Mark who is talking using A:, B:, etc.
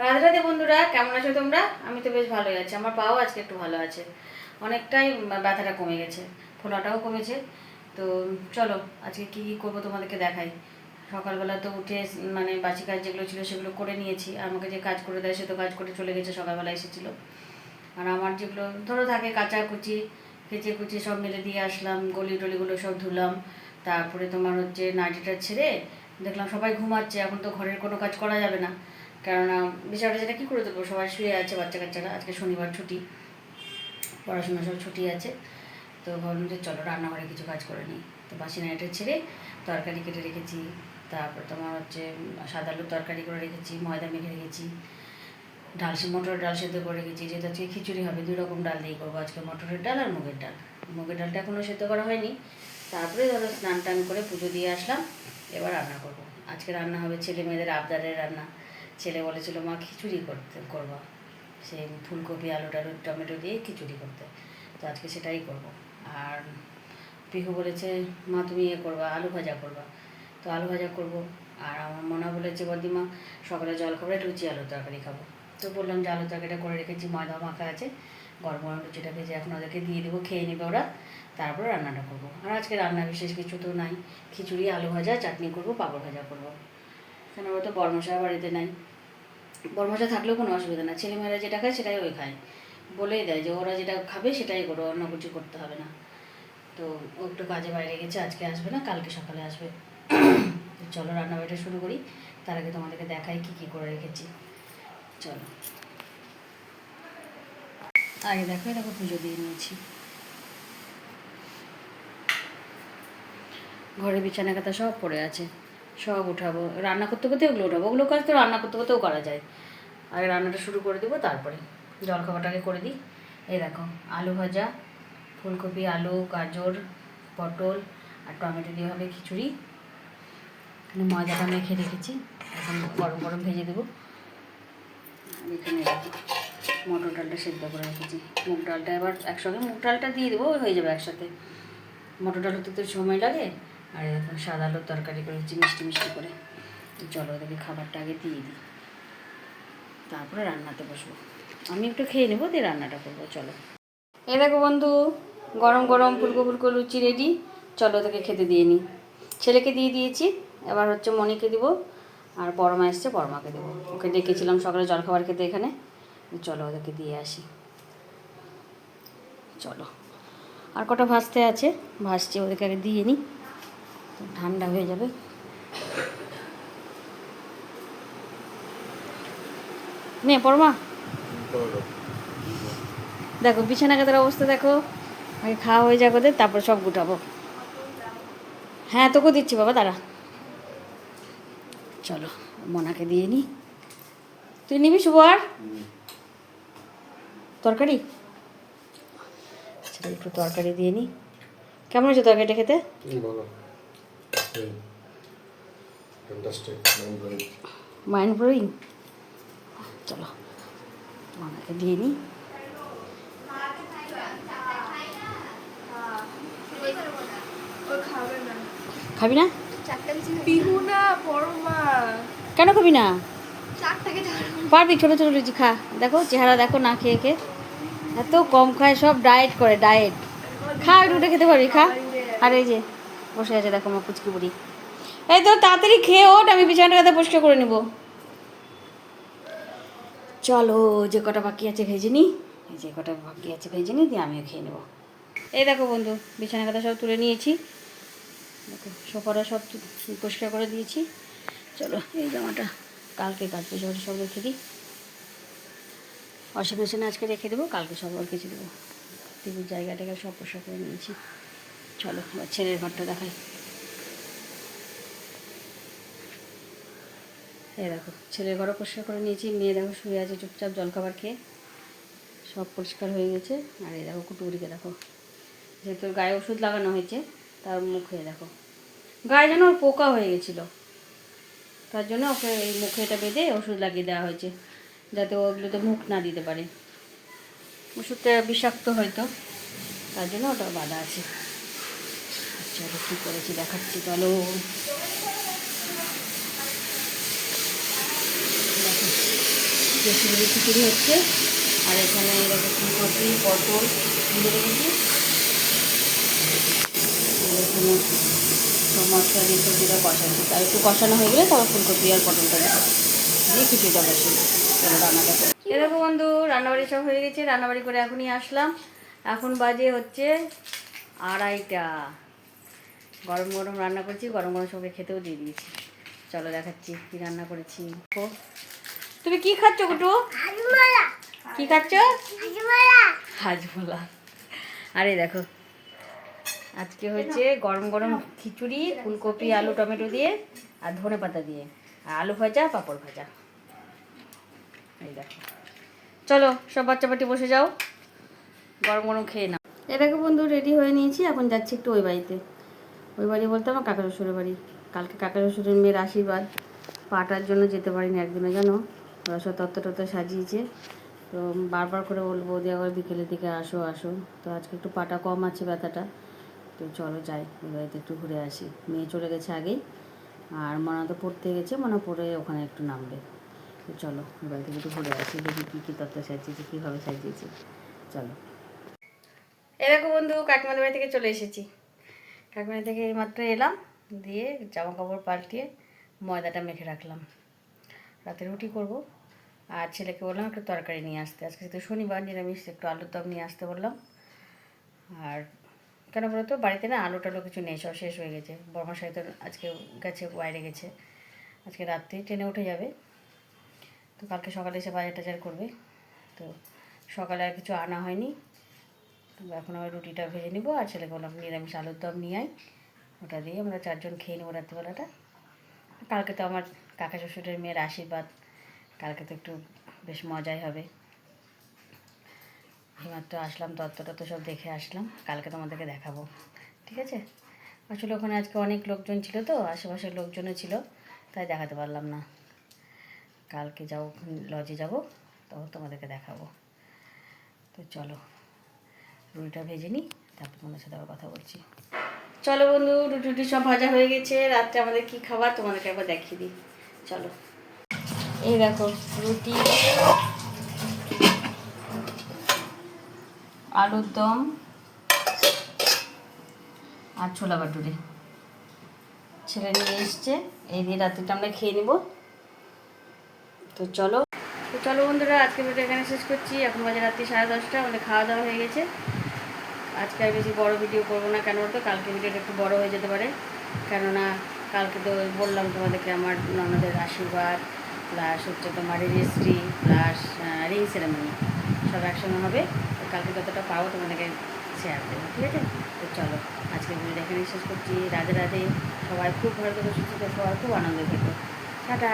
A: রাধে রাধে বন্ধুরা, কেমন আছো তোমরা? আমি তো বেশ ভালোই আছি। আমার পাও আজকে একটু ভালো আছে। অনেকটাই ব্যথাটা কমে গেছে, ফোলাটাও কমেছে। তো চলো, আজকে কি কী করব তোমাদেরকে দেখাই। সকালবেলা তো উঠে মানে বাসি কাজ যেগুলো ছিল সেগুলো করে নিয়েছি। আমাকে যে কাজ করে দেয় সে তো কাজ করে চলে গেছে, সকালবেলা এসেছিল। আর আমার যেগুলো, ধরো থাকে কাঁচা কুচি কেচে কুচি সব মেলে দিয়ে আসলাম, গলি টলিগুলো সব ধুলাম। তারপরে তোমার হচ্ছে নাইটিটা ছেড়ে দেখলাম সবাই ঘুমাচ্ছে, এখন তো ঘরের কোনো কাজ করা যাবে না। কেননা বিষয়টা যেটা কী করে দেবো সবাই শুয়ে আছে বাচ্চা কাচ্চারা আজকে শনিবার ছুটি। পড়াশোনা সব ছুটি আছে। তো ভাবলাম যে চলো রান্নাঘরে কিছু কাজ করে নিই। তো বাসি নাইটা ছেড়ে তরকারি কেটে রেখেছি। তারপর তোমার হচ্ছে সাদা আলুর তরকারি করে রেখেছি, ময়দা মেখে রেখেছি। ডাল মটরের ডাল সেদ্ধ করে রেখেছি। যেহেতু আজকে খিচুড়ি হবে, দুই রকম ডাল দিয়ে করব। আজকে মটরের ডাল আর মুগের ডাল। মুগের ডালটা এখনও সেদ্ধ করা হয়নি। তারপরে ধরো স্নান টান করে পুজো দিয়ে আসলাম। এবার রান্না করব। আজকে রান্না হবে ছেলে মেয়েদের আবদারের রান্না। ছেলে বলেছিল, মা, খিচুড়ি করতে, করবা। সেই ফুলকপি আলু টালু টমেটো দিয়ে খিচুড়ি করতে। তো আজকে সেটাই করব। আর পিহু বলেছে, মা, তুমি ইয়ে করবা, আলু ভাজা করবা। তো আলু ভাজা করব। আর আমার মনা বলেছে বদিমা সকালে জল খাবারে লুচি আলু তরকারি খাব। তো বললাম যে আলু তরকারিটা করে রেখেছি, ময়দা মাখা আছে, গরম গরম লুচিটা ভেজে এখন ওদেরকে দিয়ে দেবো, খেয়ে নেবে ওরা, তারপরে রান্নাটা করব। আর আজকে রান্না বিশেষ কিছু তো নাই। খিচুড়ি, আলু ভাজা, চাটনি করব, পাঁপড় ভাজা করব। কেন তো বর্মশা বাড়িতে নাই। বর্মশা থাকলেও কোনো অসুবিধা না ছেলেমেয়েরা যেটা খায় সেটাই ওই খায়। বলেই দেয় যে ওরা যেটা খাবে সেটাই করো, অন্য কিছু করতে হবে না। তো ও একটু কাজে বাইরে গেছে, আজকে আসবে না, কালকে সকালে আসবে। চলো রান্নাবাড়িটা শুরু করি। তার আগে তোমাদেরকে দেখাই কী কী করে রেখেছি। চলো। আগে দেখো দেখো পুজো দিয়ে নিয়েছি। ঘরে বিছানা কাতা সব পড়ে আছে। সব উঠাবো। রান্না করতে করতে ওগুলো উঠাবো। ওগুলো কাজ তো রান্না করতে করতেও করা যায়। আগে রান্নাটা শুরু করে দেবো, তারপরে জলখাবারটাকে করে দিই। এই দেখো, আলু ভাজা, ফুলকপি, আলু, গাজর, পটল আর টমেটো দিয়ে হবে খিচুড়ি। এখানে ময়দাটা মেখে রেখেছি। এখন গরম গরম ভেজে দেবো। এখানে মটর ডালটা সেদ্ধ করে রেখেছি। মুগ ডালটা এবার একসঙ্গে, মুগ ডালটা দিয়ে দেবো, হয়ে যাবে একসাথে। মটর ডাল হতে তো সময় লাগে। আর এরকম সাদা আলুর তরকারি করেছি মিষ্টি মিষ্টি করে। চলো ওদেরকে খাবারটা আগে দিয়ে দিই। তারপরে রান্নাতে বসবো। আমি একটু খেয়ে নেব, দিয়ে রান্নাটা করব, চলো। এ দেখো বন্ধু, গরম গরম ফুলকো ফুলকো লুচি রেডি চলো ওদেরকে খেতে দিয়ে নিই। ছেলেকে দিয়ে দিয়েছি, এবার হচ্ছে মনিকে দিব, আর বড়মা এসছে, বড়মাকে দেবো। ওকে ডেকেছিলাম সকালে জলখাবার খেতে এখানে। চলো ওদেরকে দিয়ে আসি। চলো। আর কটা ভাজতে আছে, ভাজছি, ওদেরকে আগে দিয়ে নিই। ঠান্ডা হয়ে যাবে। নে পরমা দেখো, বিছানা কাতার অবস্থা দেখো। আগে খাওয়া হয়ে যাক ওদের, তারপর সব গুটাবো। হ্যাঁ তোকে দিচ্ছি বাবা, দাঁড়া। চলো, মনাকে দিয়ে নি। তুই নিবি, শুভ আর? তরকারি? আচ্ছা একটু তরকারি দিয়ে নি। কেমন হয়েছে তরকারিটা খেতে? মাইন্ড ব্লোয়িং চলো দিয়ে নিই। খাবি না? কেন খাবি না? পারবি ছোটো ছোটো লুচি খা। দেখো চেহারা দেখো না খেয়ে খেয়ে। এত কম খায় সব ডায়েট করে ডায়েট খা একটু উঠে খেতে পারবি খা। আর এই যে বসে আছে, দেখো আমার কুচকি বুড়ি। এই তো তাড়াতাড়ি খেয়ে ওঠ, আমি বিছানাটা কাতে পরিষ্কার করে নেব। চলো, যে কটা বাকি আছে ভেজে নিই যে কটা বাকি আছে ভেজে নিই দিয়ে আমিও খেয়ে নেব। এই দেখো বন্ধু বিছানা কাতা সব তুলে নিয়েছি। দেখো, সোফাটা সব পরিষ্কার করে দিয়েছি। চলো, এই জামাটা কালকে কাচবে জামাটা সব রেখে দিই। মেশিনে আজকে রেখে দেবো, কালকে সব আর কিছু দেবো। টিভির জায়গাটাকে সব পরিষ্কার করে নিয়েছি। চলো এবার ছেলের ঘরটা দেখাই। এই দেখো, ছেলের ঘরও পরিষ্কার করে নিয়েছি। মেয়ে দেখো শুয়ে আছে, চুপচাপ জলখাবার খেয়ে। সব পরিষ্কার হয়ে গেছে। আর এই দেখো কুটুরিকে দেখো। যেহেতু গায়ে ওষুধ লাগানো হয়েছে, তার মুখে দেখো। গায়ে যেন ওর পোকা হয়ে গেছিল। তার জন্য ওকে এই মুখে এটা বেঁধে ওষুধ লাগিয়ে দেওয়া হয়েছে, যাতে ওগুলোতে মুখ না দিতে পারে। ওষুধটা বিষাক্ত হয়তো, তার জন্য ওটা বাধা আছে। চলো কী করেছি দেখাচ্ছি চলো দেখো খিচুড়ি হচ্ছে আর এখানে এরকম ফুলকপি পটল দিয়ে রেখেছি। এখানে মশলা দিয়ে সবজিটা কষাচ্ছি। একটু কষানো হয়ে গেলে তারপর ফুলকপি আর পটলটা দেবো। দিয়ে খিচুড়িটা বসে চলো রান্নাটা। এরকম বন্ধু, রান্নাবাড়ি সব হয়ে গেছে। রান্নাবাড়ি করে এখনই আসলাম। এখন বাজে হচ্ছে আড়াইটা। গরম গরম রান্না করেছি গরম গরম সবাই খেতেও দিয়ে দিয়েছি। চলো দেখাচ্ছি কি রান্না করেছি। তুমি কি খাচ্ছ কুটু? কি খাচ্ছ? হাজমোলা। আরে দেখো আজকে হচ্ছে গরম গরম খিচুড়ি ফুলকপি আলু টমেটো দিয়ে আর ধনে পাতা দিয়ে আর আলু ভাজা পাঁপড় ভাজা। এই দেখো। চলো সব বাচ্চা পাটি বসে যাও। গরম গরম খেয়ে নাও। এটাকে বন্ধু রেডি হয়ে নিয়েছি এখন যাচ্ছি একটু ওই বাড়িতে। ওই বাড়ি বলতে আমার কাকা শ্বশুরের বাড়ি। কালকে কাকা শ্বশুরের মেয়ের আশীর্বাদ। পাটার জন্য যেতে পারিনি একদিনে, জানো? ওরা সব তত্ত্ব টত্ত্ব সাজিয়েছে। তো বারবার করে বলব বৌদি আবার বিকেলের দিকে আসো আসো। তো আজকে একটু পাটা কম আছে ব্যথাটা। তো চলো যাই ওই বাড়িতে একটু ঘুরে আসি। মেয়ে চলে গেছে আগেই। আর মনা তো পড়তে গেছে, মনে পড়ে ওখানে একটু নামবে। তো চলো ওই বাড়িতে একটু ঘুরে আসি, দেখি কী কী তত্ত্ব সাজিয়েছে, কীভাবে সাজিয়েছে। চলো। এরকম বন্ধু, কাকিমাদের বাড়ি থেকে চলে এসেছি। কাকিমাদের থেকে এইমাত্র এলাম, দিয়ে জামা কাপড় পাল্টিয়ে ময়দাটা মেখে রাখলাম। রাতে রুটি করব, আর ছেলেকে বললাম একটু তরকারি নিয়ে আসতে। আজকে তো শনিবার, নিরামিষ, একটু আলুর দম নিয়ে আসতে বললাম। আর কেন বলতো বাড়িতে না আলু টালু কিছু নেই, সব শেষ হয়ে গেছে। বর্মাশাই তো আজকে গেছে, বাইরে গেছে। আজকে রাত্রেই ট্রেনে উঠে যাবে। তো কালকে সকালে এসে বাজার টাজার করবে। তো সকালে আর কিছু আনা হয়নি। তো এখন আমি রুটিটা ভেজে নিব আর ছেলেকে বললাম, নিরামিষ আলুর দম নিয়ে আয়। ওটা দিয়ে আমরা চারজন খেয়ে নেব রাত্রিবেলাটা। কালকে তো আমার কাকা শ্বশুরের মেয়ের আশীর্বাদ। কালকে তো একটু বেশ মজাই হবে। এইমাত্র আসলাম, তত্ত্বটা তো সব দেখে আসলাম। কালকে তোমাদেরকে দেখাবো। ঠিক আছে? আসলে ওখানে আজকে অনেক লোকজন ছিল তো, আশেপাশের লোকজনও ছিল, তাই দেখাতে পারলাম না। কালকে যাব, লজে যাব, তখন তোমাদেরকে দেখাবো। তো চলো। রুটিটা ভেজে নিই, তারপর তোমাদের সাথে আবার কথা বলছি। চলো বন্ধু রুটি সব ভাজা হয়ে গেছে, রাত্রে আমাদের কি খাবার তোমাদেরকে একবার দেখিয়ে দিই। চলো। এই দেখো, রুটি, আলুর দম, আর ছোলা বাটুরে ছেলে নিয়ে এসছে, এই দিয়ে রাত্রিটা আমরা খেয়ে নিব। তো চলো। তো চলো বন্ধুরা আজকে ভিডিও এখানে শেষ করছি। এখন বাজে রাত্রি সাড়ে দশটা, আমাদের খাওয়া দাওয়া হয়ে গেছে। আজকে আর বেশি বড় ভিডিও করব না, কেন বলতো? কালকে ভিডিওটা একটু বড় হয়ে যেতে পারে। কেননা, কালকে তো বললাম তোমাদেরকে আমার ননদের আশীর্বাদ প্লাস হচ্ছে তোমার রেজিস্ট্রি প্লাস রিং সেরেমনি সব একসঙ্গে হবে। কালকে যতটা পাবো তোমাদেরকে শেয়ার দেবো, ঠিক আছে? তো চলো আজকে ভিডিওটা এখানেই শেষ করছি। রাধে রাধে। সবাই খুব ভালো থেকে, সুস্থ থেকো আর খুব আনন্দ থেকো। টাটা!